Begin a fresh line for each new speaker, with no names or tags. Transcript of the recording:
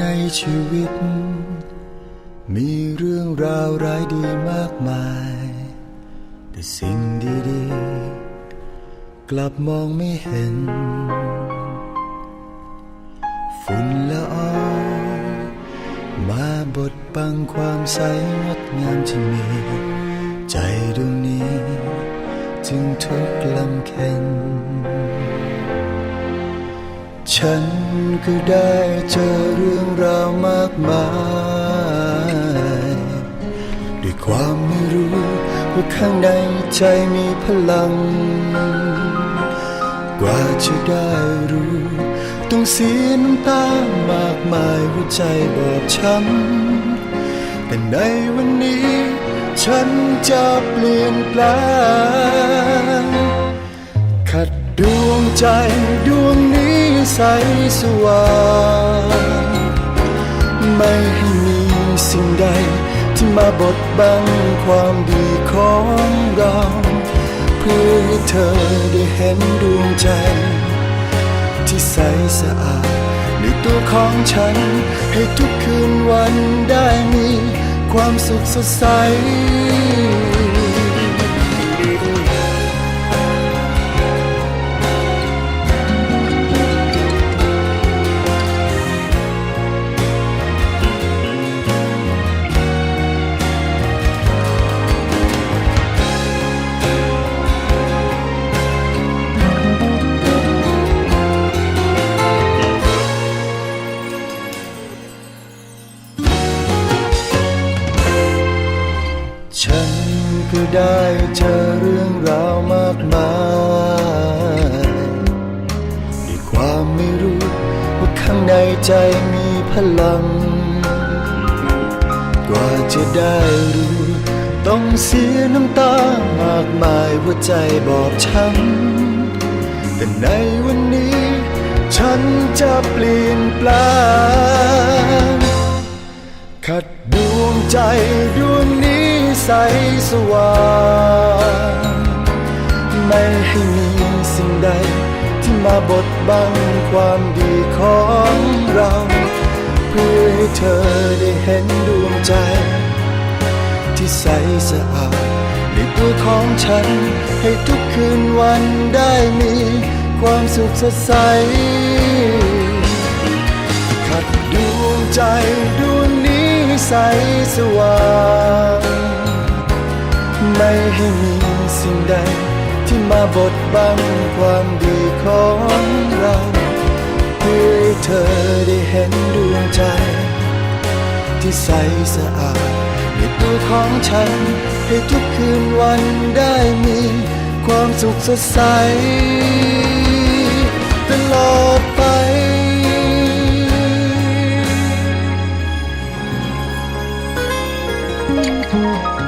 ในชีวิต มีเรื่องราวร้ายดีมากมาย แต่สิ่งดีๆ กลับมองไม่เห็น ฝุ่นละอองมาบดบังความใสงดงามที่มี ใจดวงนี้ จึงทุกข์ลำเค็น ฉันก็ได้เจอเรื่องราวมากมาย ด้วยความไม่รู้ว่าข้างในใจมีพลัง กว่าจะได้รู้ ต้องเสียน้ำตามากมายหัวใจบอบช้ำแต่ในวันนี้ ฉันจะเปลี่ยนแปลงขัดดวงใจดวงนี้ ใสสว่างไม่ให้มีสิ่งใด ที่มาบดบังความดีของเรา เพื่อให้เธอได้เห็นดวงใจ ที่ใสสะอาดในตัวของฉัน ให้ทุกคืนวันได้มีความสุขสดใส ฉันก็ได้เจอเรื่องราวมากมายด้วยความไม่รู้ว่าข้างในใจมีพลัง กว่าจะได้รู้ ต้องเสียน้ำตามากมายหัวใจบอบช้ำแต่ในวันนี้ ฉันจะเปลี่ยนแปลงขัดดวงใจด้วงนี้ ใสสว่างไม่ให้มีสิ่งใด ที่มาบดบังความดีของเรา เพื่อให้เธอได้เห็นดวงใจ ที่ใสสะอาดในตัวของฉัน ให้ทุกคืนวันได้มีความสุขสดใสขัดดวงใจดวงนี้ใสสว่าง ให้มีสิ่งใด ที่มาบดบังความดีของเรา เพื่อให้เธอได้เห็นดวงใจ ที่ใสสะอาดในตัวของฉัน ให้ทุกคืนวันได้มีความสุขสดใสตลอดไป嗯。